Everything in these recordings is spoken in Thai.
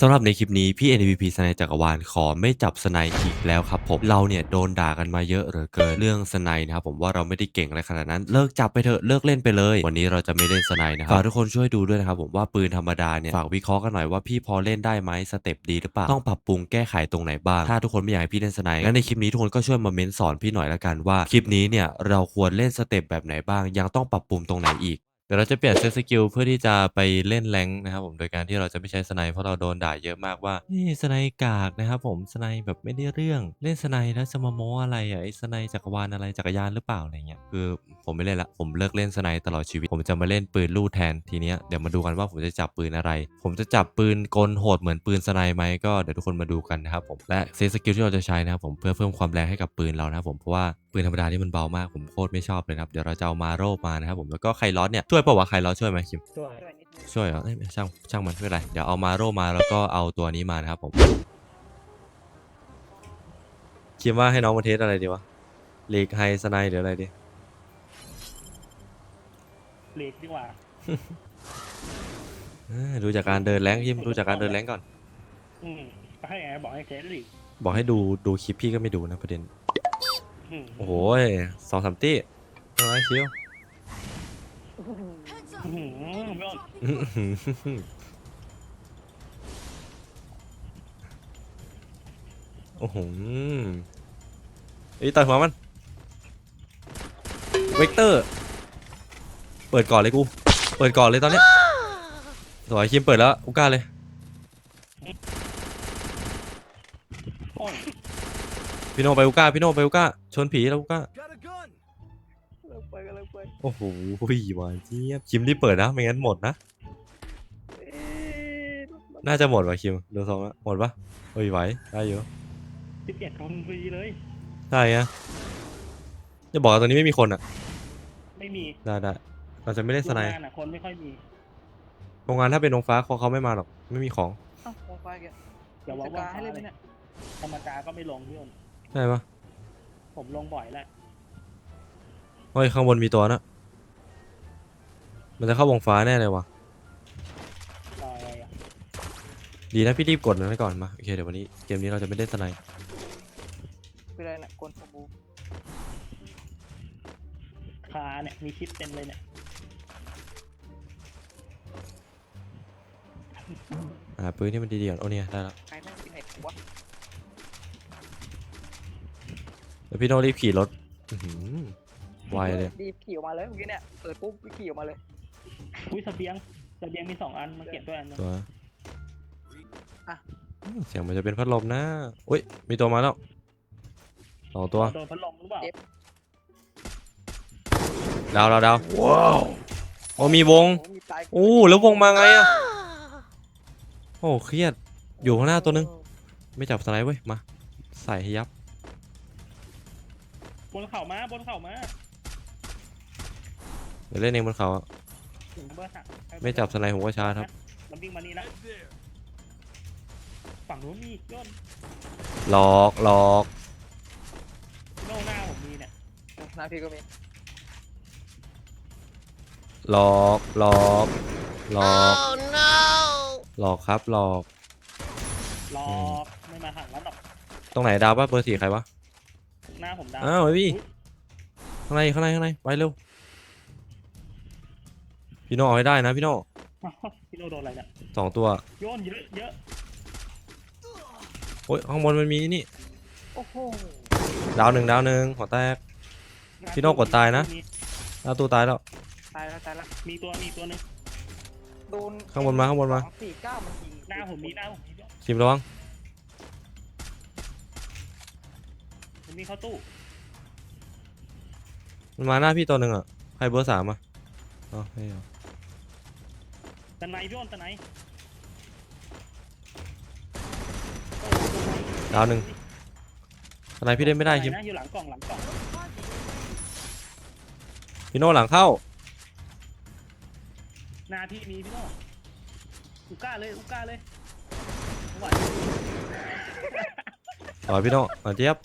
สำหรับในคลิปนี้พี่ NVP สไนจักรวาลขอไม่จับสไนอีกแล้วครับผมเราเนี่ยโดนด่ากันมาเยอะเหลือเกินเรื่องสไนนะครับผมว่าเราไม่ได้เก่งอะไรขนาดนั้น เลิกจับไปเถอะเลิกเล่นไปเลย วันนี้เราจะไม่เล่นสไนนะครับฝากทุกคนช่วยดูด้วยนะครับผมว่าปืนธรรมดาเนี่ยฝากวิเคราะห์กันหน่อยว่าพี่พอเล่นได้ไหมสเต็ปดีหรือเปล่าต้องปรับปรุงแก้ไขตรงไหนบ้างถ้าทุกคนไม่อยากให้พี่เล่นสไนงั้นในคลิปนี้ทุกคนก็ช่วยมาเม้นสอนพี่หน่อยละกันว่าคลิปนี้เนี่ยเราควรเล่นสเต็ปแบบไหนบ้าง ยังต้องปรับปรุงตรงไหนอีก เดี๋ยวเราจะเปลี่ยนเซตสกิลเพื่อที่จะไปเล่นแรงนะครับผมโดยการที่เราจะไม่ใช้สไนเพราะเราโดนด่าเยอะมากว่านี่สไนกากนะครับผมสไนแบบไม่ได้เรื่องเล่นสไนแล้วจะมาโม้อะไรอะไอ้สไนจักรวาลอะไรจักรยานหรือเปล่าอะไรเงี้ยคือผมไม่เล่นละผมเลิกเล่นสไนตลอดชีวิต ผมจะมาเล่นปืนลู่แทนทีเนี้ยเดี๋ยวมาดูกันว่าผมจะจับปืนอะไร ผมจะจับปืนกลโหดเหมือนปืนสไนไหมก็เดี๋ยวทุกคนมาดูกันนะครับผมและเซตสกิลที่เราจะใช้นะครับผมเพื่อเพิ่มความแรงให้กับปืนเรานะครับผมเพราะว่าปืนธรรมดาที่มันเบามากผมโคตรไม่ชอบเลยครับเดี๋ยวเราจะเอามาโรบมานะครับผมแล้วก็ไคลอสเนี่ยช่วยเปล่าวะไคลอสช่วยไหมคิมด้วยด้วยนิดนึงช่วยเหรอเอ้ยช่างช่างมันไม่เป็นไร เดี๋ยวเอามาโรมาแล้วก็เอาตัวนี้มานะครับผม คิดว่าให้น้องมาเทสอะไรดีวะลีกไฮสไนหรืออะไรดี เล็กดีกว่า เอ้ยดูจากการเดินแรงคิมดูจากการเดินแรงก่อน อืมก็ให้ไงบอกให้เซตลีกบอกให้ดูดูคลิปพี่ก็ไม่ดูนะประเด็น อืม โอ้โหสองสามตี้อะไรชิว อื้อหือไม่ต้องอื้อหือโอ้โหไอ้ยต่อยหัวมัน เวกเตอร์ เปิดก่อนเลยกู เปิดก่อนเลยตอนเนี้ยสวยคิมเปิดแล้วกูกล้าเลย โอ้ยพี่โนไปกูกล้าพี่โนไปกูกล้าชนผีแล้วกูกล้า กไปก็เลิกไปโอ้โหหวานเจี๊ยบคิมรีบเปิดนะ ไม่งั้นหมดนะเอ๊ะน่าจะหมดว่ะคิมดูทรงแล้วหมดปะเฮ้ยไหวได้อยู่สิบเอ็ดคนฟรีเลย ได้ไงจะบอกว่าตอนนี้ไม่มีคนอะ ไม่มีได้ได้เราจะไม่ได้สไนโรงงานอะคนไม่ค่อยมีโรงงานถ้าเป็นโรงฟ้าเขาเขาไม่มาหรอก ไม่มีของ เอ้าโมไฟแกอย่าว่าสว่ากาให้ให้เล่นไหมเลยเนี่ยธรรมดาก็ไม่ลงพี่อ้นได้ปะผมลงบ่อยแล้ว เฮ้ยข้างบนมีตัวนะ มันจะเข้าวงฟ้าแน่เลยวะรออะไรอะดีนะพี่รีบกดมันไว้ก่อนมา โอเคเดี๋ยววันนี้เกมนี้เราจะไม่ได้สไนคืออะไรเนี่ยกลสบู่คาเนี่ยมีชิปเต็มเลยเนี่ยอ่าปืนที่มันดีๆก่อนโอ้เนี่ยได้แล้วใครแม่งเป็นเน็ตวะเดี๋ยวพี่โน้รีบขี่รถอื้อหือ ไวเลยรีบขี่ออกมาเลยเมื่อกี้เนี่ยเปิดปุ๊บรีบขี่ออกมาเลยอุ้ยเสบียงเสบียงมีสองอันมาเก็บด้วยอันนึงตัวอะอืมเสียงมันจะเป็นพัดลมนะอุ้ย มีตัวมาแล้วสองตัวโดนพัดลมหรือเปล่าดาวดาวดาวว้าวโอ้มีวง โอ้มีตายโอ้แล้ววงมาไงอะโอ้เครียด อยู่ข้างหน้าตัวนึง ไม่จับสไลด์เว้ย มา ใส่ให้ยับ บนเข่ามาบนเข่ามาเดี๋ยวเล่นเองบนเขาอะถึงเบอร์สามไม่จับสไลด์ผมก็ชาร์จครับ มันวิ่งมานี่แล้วฝั่งนู้นมีย่นหลอกหลอกโน่หน้าผมมีเนี่ยหน้าพี่ก็มีหลอกหลอกหลอกหลอกครับหลอก รออืมไม่มาหันแล้วหรอกตรงไหนดาวปะเบอร์สี่ใครวะ หน้าผมดาวอ้าวไอ้พี่ ข้างในข้างในข้างในไปเร็ว พี่โน่เอาให้ได้นะพี่โน่พี่โนโดนอะไรเนี่ยสองตัวโยนเยอะเยอะโอ้ยข้างบนมันมีนี่โอ้โหดาวหนึ่งดาวหนึ่งหัวแตก พี่โน่กดตายนะมีดาวตัวตายแล้ว ตายแล้วตายแล้วมีตัวมีตัวหนึงโดนข้างบนมาข้างบนมาสองสี่เก้ามันยิงหน้าผมมีหน้าผมมีคิมระวังผมมีเข้าตู้มันมาหน้าพี่ตัวหนึ่งอะใครเบอร์สามอะอ๋อไม่เอา ตะไนพี่โอนตะไนดาวหนึ่งอะไรพี่เล่นไม่ได้คิมตะนนะอยู่หลังกล่องหลังกล่องพี่โน่หลังเข้า หน้าพี่มีพี่โนอุก้าเลยอุก้าเลยไหวต่อพี่โน่ต่อเจี๊ยบ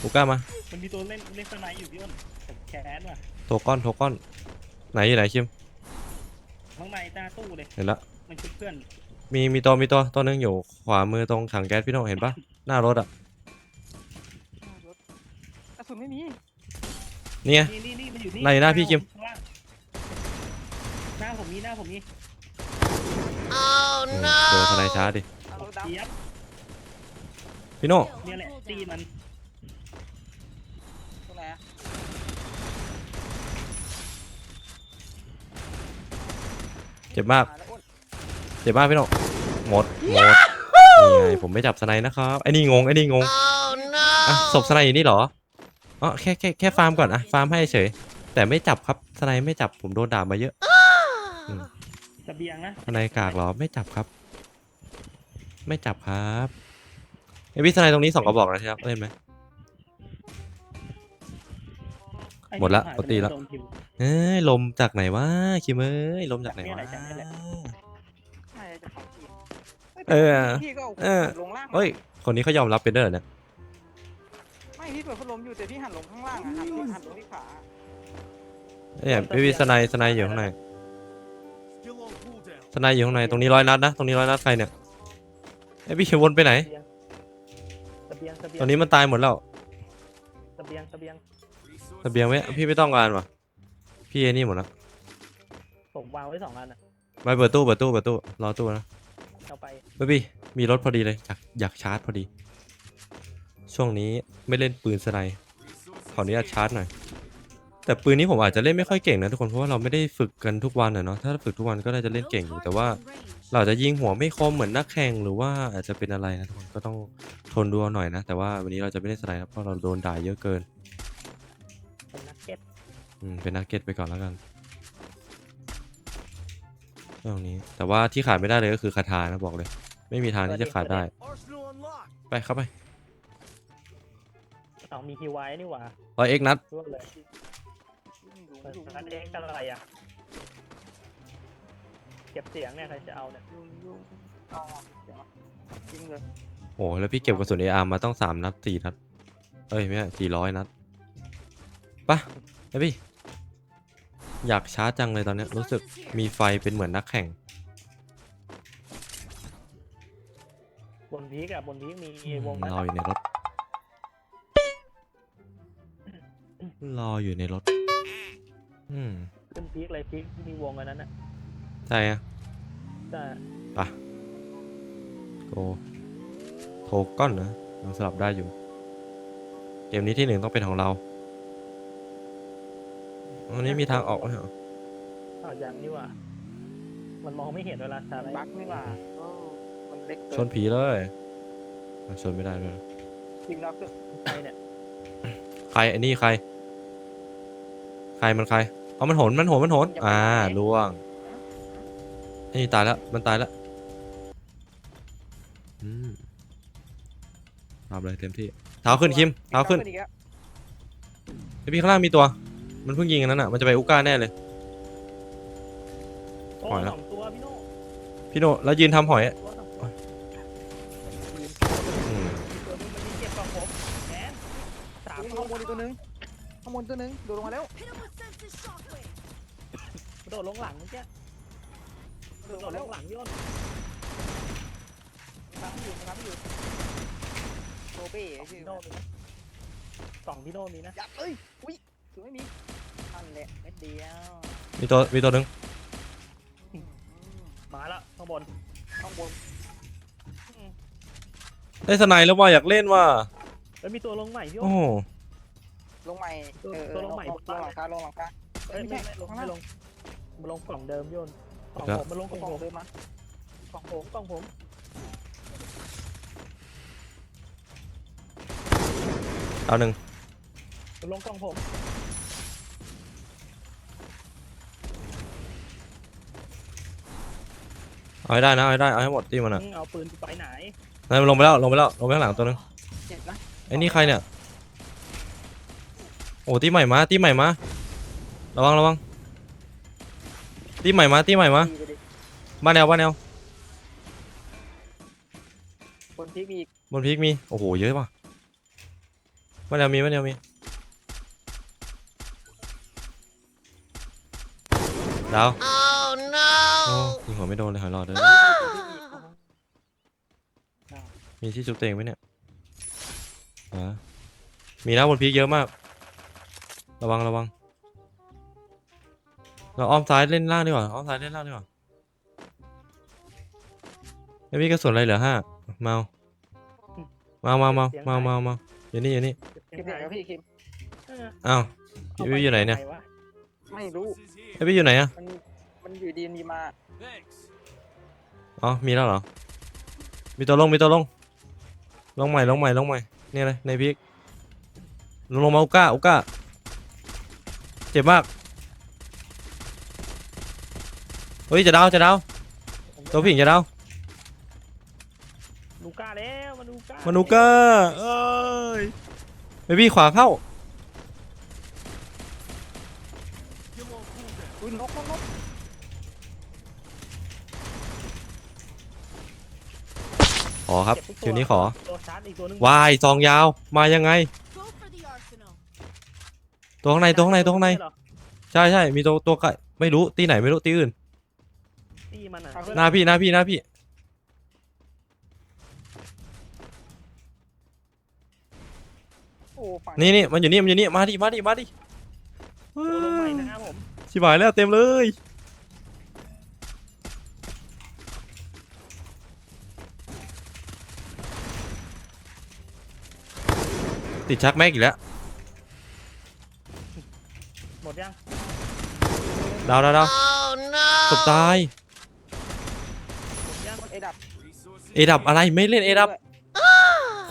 กูกล้ามามันมีตัวเล่นเล่นตะไนอยู่พี่โอนผมแคสว่ะโทก้อนโทก้อน ไหนอยู่ไหนคิม ข้างในหน้าตู้เลยเห็นละมันชุดเพื่อนมีมีตัวมีตัวตัวหนึงอยู่ขวามือตรงถังแก๊สพี่โนเห็นปะหน้ารถอะรถกระสุนไม่มีเนี่ย นี่นี่นี่มันอยู่นี่ไหนหน้าพี่คิม ข้างล่างหน้าผมมีหน้าผมมีอืมเจอทนายช้าดิเอารถดเจี๊ยบพี่โนเนี่ยแหละตีมันำตรงไหนอะ เจ็บมากหแล้วอ้นเจ็บมากพี่โนหมดหมดนี่ไงผมไม่จับสไนด์นะครับไอ้นี่งงไอ้นี่งงอะศพสไนด์อยู่นี่เหรออ๋อแค่แค่แค่ฟาร์มก่อนอะฟาร์มให้เฉย แต่ไม่จับครับสไนด์ไม่จับผมโดนด่ามาเยอะเสบียงนะสไนด์กากเหรอไม่จับครับ ไม่จับครับไอพี่สไนด์ตรงนี้สองกระบอกนะครับเล่นไหม หมดละที่ปกติละโดนคิวเอ้ยลมจากไหนวะคิมเอ้ยลมจากไหนวะ จากนี่แหละจากนี่แหละใช่จะของพี่ฮ้ยเออพี่ก็เออหันลงล่างเฮ้ย คนนี้เขายอมรับเป็นเด้อเนี่ยไม่พี่เปิดพัดลมอยู่แต่พี่หันลงข้างล่างอะหันที่หันลงที่ขาเนี่ยพี่พี่สไนด์สไนด์อยู่ข้างในสไนด์อยู่ข้างในตรงนี้ร้อยนัดนะตรงนี้ร้อยนัดใครเนี่ยไอยพี่วนไปไหนเสบียงเสบียงตอนนี้มันตายหมดแล้ว เสบียงเสบียง ระเบียงไม่พี่ไม่ต้องการว่ะพี่ไอ้นี่หมดแล้วผมวางไว้สองอันอะไปเปิดตู้เปิดตู้เปิดตู้รอตู้นะเอาไปเบบี้มีรถพอดีเลยอยากอยากชาร์จพอดี ช่วงนี้ไม่เล่นปืนสไนด์ขออนุญาตชาร์จหน่อยแต่ปืนนี้ผมอาจจะเล่นไม่ค่อยเก่งนะทุกคนเพราะว่าเราไม่ได้ฝึกกันทุกวันอะเนาะถ้าฝึกทุกวันก็น่าจะเล่นเก่งอยู่แต่ว่า เราอาจจะยิงหัวไม่คมเหมือนนักแข่งหรือว่าอาจจะเป็นอะไรนะทุกคนก็ต้องทนดูเอาหน่อยนะ แต่ว่าวันนี้เราจะไม่ได้สไนด์ครับเพราะเราโดนด่าเยอะเกินเป็นนักเก็ต อืมเป็นนักเก็ตไปก่อนแล้วกันช่วงนี้ แต่ว่าที่ขาดไม่ได้เลยก็คือคาถานะบอกเลย ไม่มีทางที่จะขาดได้ ไปเข้าไปเอามีฮิวไว้นี่หว่าร้อยเอ็กนัดร่วมเลยยุ่งอยู่เปิดยุ่งนัดเองกันอะไรอะ เก็บเสียงเนี่ยใครจะเอาเนี่ยยุ่งยุ่งเอาเดี๋ยวจริงเลยโอ้แล้วพี่เก็บกระสุนเออาร์มาต้องสามนัดสี่นัด เอ้ยไม่ใช่สี่ร้อยนัดไปะไอพี่ อยากชาร์จจังเลยตอนเนี้ยรู้สึกมีไฟเป็นเหมือนนักแข่ง บนพีกอะบนพีกมีวงรออยู่ในรถ รออยู่ในรถ อืมขึ้นพีกเลยพีกมีวงอันนั้นอะใช่อะแต่โกโทก้อนนะยังสลับได้อยู่ เกมนี้ที่หนึ่งต้องเป็นของเรา อันนี้มีทางออกไหมเหรอเอาอย่างนี่หว่า มันมองไม่เห็นเวลาชาร์จบั๊กนี่หว่าเออมันเล็กเกิชนผีเลยอะชนไม่ได้เลยจริงแล้วคือใครเนี่ยใครไอ้นี่ใคร ใครมันใครเอามันโหนมันโหนมันโหนอ่าล่วงไอ้นี่ตายแล้วมันตายแล้วอืมทำเลยเต็มที่เท้าขึ้นคิมเท้าขึ้น อีกแล้วไอพี่ข้างล่างมีตัว มันเพิ่งยิงอันนั้นอะ มันจะไปอุก้าแน่เลยโอ้ปล่อยแล้วสองตัวพี่โน่พี่โนแล้วยืนทำหอยอะตัวสองตัวอืมตัวนี้มันมีเก็บกล่องผมแอนสามข้างบนอีกตัวหนึงข้างบนตัวหนึงโดดลงมาแล้วโดดลงหลังเมื่อกี้โดโดดลงดมาลแล้วงหลังพี่อ้นครับอยู่ครับอยู่โรเบ้ชื่อพี่โน่มีไหมกล่องพี่โน่มีนะ ยับเอ้ยอุ้ยถือไม่มีทั นแหละเม็ดเดียวมีตัวมีตัวหนึ่งมาแล้วข้างบนข้างบนได้สไนด์แล้วว่าอยากเล่นว่า แล้วมีตัวลงใหม่พี่โอ้อ้นโหลงใหม่ตัวเออตัวลงใหม่ลงหลังคาลงหลังคาเอ้ยไม่ไม่ใช่ไม่ลงข้างไม่ล่างลงมันลงกล่องเดิมพี่อ้นกล่องผมมันลงกล่องกล่องผมเดินมากล่องผมกล่องผมเอาหนึ่งมันลงกล่องผม เอาให้ได้นะเอาให้ได้เอาให้หมดที่มันอะมึงเอาปืนไปไหนนั่นมันลงไปแล้วลงไปแล้วลงไปข้างหลังตัวหนึงเจ็บนะไอ้นี่ใครเนี่ยโอ้ที่ใหม่มาที่ใหม่มาระวังระวังที่ใหม่มาที่ใหม่มาดีไปดิบ้านแนวบ้านแนวคนที่มีอีกบนพีกมีโอ้โหเยอะว่ะบ้านแนวมีบ้านแนวมีดาว Oh no! โอ้ยิงหัวไม่โดนเลยหอยหลอดเลยคนที่มีโอ้โหมีที่ชุบเตวเองไหมเนี่ยอ่ามีนะบนพีคเยอะมาก ระวังระวัง เราอ้อมซ้ายเล่นล่างดีกว่าอ้อมซ้ายเล่นล่างดีกว่าไม่มีกระสุนอะไรเหลือห้าเมาเมาเมาเมาเมาเมาเมาอยู่นี่อยู่นี่เก็บเสียงกับพี่คิมเอออ้าวพี่วิวอยู่ไหนเนี่ยข้าปวะไม่รู้ ไอพี่อยู่ไหนอะมัน มันอยู่ดีมีมาอ๋อมีแล้วเหรอ มีตัวลงมีตัวลง ลงใหม่ลงใหม่ลงใหม่นี่เลยในพีกลงลงมาอุก้าอุก้าเจ็บมาก เฮ้ยจะดาวจะดาวตัวผู้หญิงจะดาวลูก้าแล้วมาลูก้ามานูก้าเอ้ยเบบี้ขวาเข้า อุ้ยนกนกนก ข อครับเก็ทุกคิวนี้ขอตัวชาร์จอีกตัวหนึงวายซองยาวมายังไง Go for the arsenal. ตัวข้างในตัวข้างในตัวข้างในเหรอใช่ใช่มีตัวตัวไก่ไม่รู้ตีไหนไม่รู้ตีอื่นตีมันอะหน้าพี่หน้าพี่หน้าพี่โอ้ฝั่งนี่นี่มันอยู่นี่มันอยู่นี่มาดิมาดิมาดิตัวลงใหม่นะครับผมชิบหายแล้วเต็มเลย ติดชักแม็กอีกแล้ว หมดยังดาวดาวดาว Oh no! สบตาย หมดยังเอดับเอดับอะไรไม่เล่นเอดับด้วย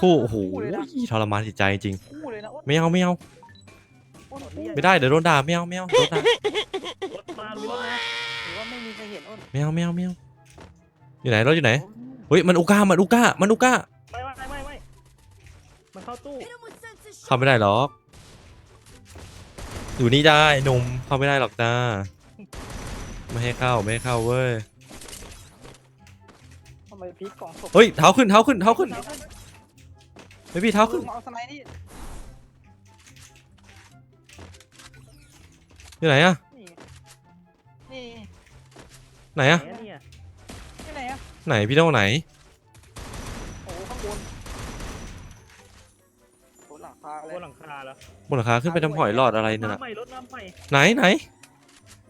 คู่โอ้โหคู่เลยนะทรมานจิตใจจริง คู่เลยนะอ้นไม่เอาไม่เอาอ้นคู่ไม่ได้เดี๋ยวโดนด่าไม่เอาไม่เอาโดนด่ารถมามีรถนะหรือว่าไม่มีใครเห็นอ้นไม่เอาไม่เอาไม่เอาอยู่ไหนเราอยู่ไหนเฮ้ยมันอุก้ามันอุก้ามันอุก้าไม่ไม่ไม่ไม่มันเข้าตู้ Hit him with senses เข้าไม่ได้หรอกอยู่นี่ได้หนุ่มเข้าไม่ได้หรอกจ้าไม่ให้เข้าไม่ให้เข้าเว้ยทำไมพีกกล่องศพเฮ้ยเท้าขึ้นเท้าขึ้นเท้าขึ้นไม่พี่เท้าขึ้นเอาสไนด์นี่อยู่ไหนอะนี่นี่ไหนอะไหนเนี่ยที่ไหนอะไหนพี่โน่ไหน นหลังคาเลบยนหลังคาแล้วบนหลังคาขึ้นไปทำหอยหลอดอะไรนั่นน้ำน่ะใหม่รถน้ำใหม่ไหนไหน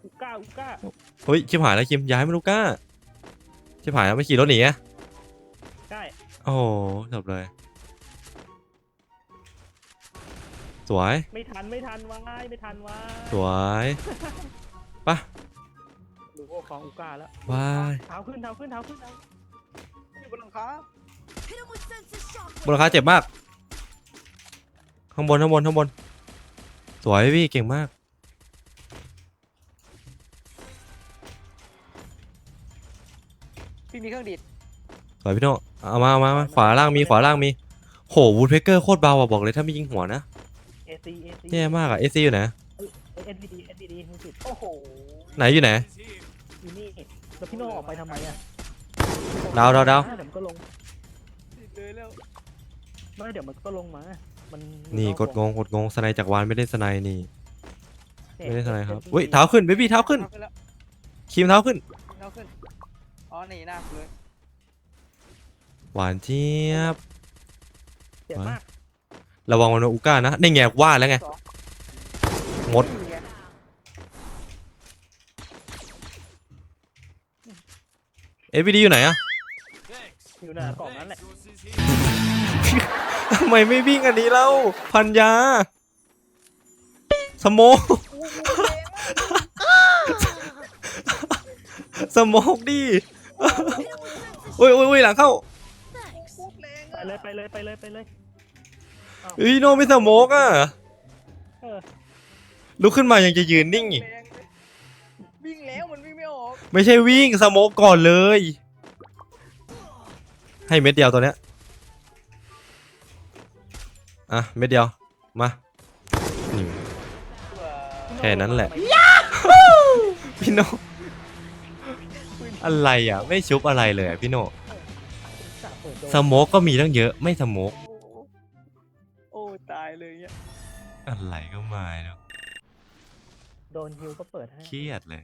อุก้าอุก้าเฮ้ยชิบหายแล้วคิมย้ายมาลูก้าชิบหายแล้วไม่ขี่รถหนีอะใช่โอ้โหจบเลย สวย ไม่ทันไม่ทันวายไม่ทันวายสวยปะดูโอ้ของอุก้าแล้ววายเท้าขึ้นเท้าขึ้นเท้าขึ้นเท้าอยู่บนหลังคา Hit him with senses shock. บนหลังคาเจ็บมาก ข้างบนข้างบนข้างบน สวยพี่เก่งมาก พี่มีเครื่องดีดสวยพี่โน่เอามาเอามามาขวาล่างมีขวาล่างมีโหวูดเพกเกอร์โคตรเบาอะบอกเลยถ้าไม่ยิงหัวนะเอซีเอซีแย่มากอะเอซีอยู่ไหนเอ็นวีดีเอ็นวีดีมือผิดโอ้โหไหนอยู่ไหน อยู่นี่แล้วพี่โน่ออกไปทำไมอะดาวดาวดาว เดี๋ยวมันก็ลงดีดเลยแล้วไม่เดี๋ยวมันก็ลงมา มันนี่กดงงกดงงสไนจากรวานไม่ได้สไนนี่เนี่ยไม่ได้สไนครับเอ็นวีดีอุ้ยเท้าขึ้นเบบี้เท้าขึ้นเอาขึ้นแล้วครีมเท้าขึ้นเอาขึ้นอ๋อหนีหน้ากูเลยหวานเจี๊ยบเจ็บมากระวังมันอุก้านะนี่ไงว่าแล้วไงสองหมดนี่ไงเอฟวีดีอยู่ไหนอะอยู่หน้ากล่องนั้นแหละ ทำไมไม่วิ่งอันนี้เล่าพันยา สโมกสโมกดิ Hit him with senses โอ้ยโอ้ยโอ้ยหลังเข้า Thanks. พูดแรงไปเลยไปเลยไปเลยไปเลยเฮ้ยโนไม่สโมกอะเออลุกขึ้นมายังจะยืนนิ่งอีกแรงเลยวิ่งแล้วมันวิ่งไม่ออก ไม่ใช่วิ่งสโมกก่อนเลย ให้เม็ดเดียวตัวเนี้ย อะเม็ดเดียว มานี่แค่นั้นแหละ พี่โนอะไรอะ ไม่ชุบอะไรเลยอะพี่โนสโมกก็มีตั้งเยอะ ไม่สโมกโอ้โหโอ้ตายเลยเนี่ยอะไรก็ไม่เนาะโดนฮิวก็เปิดให้ เครียดเลย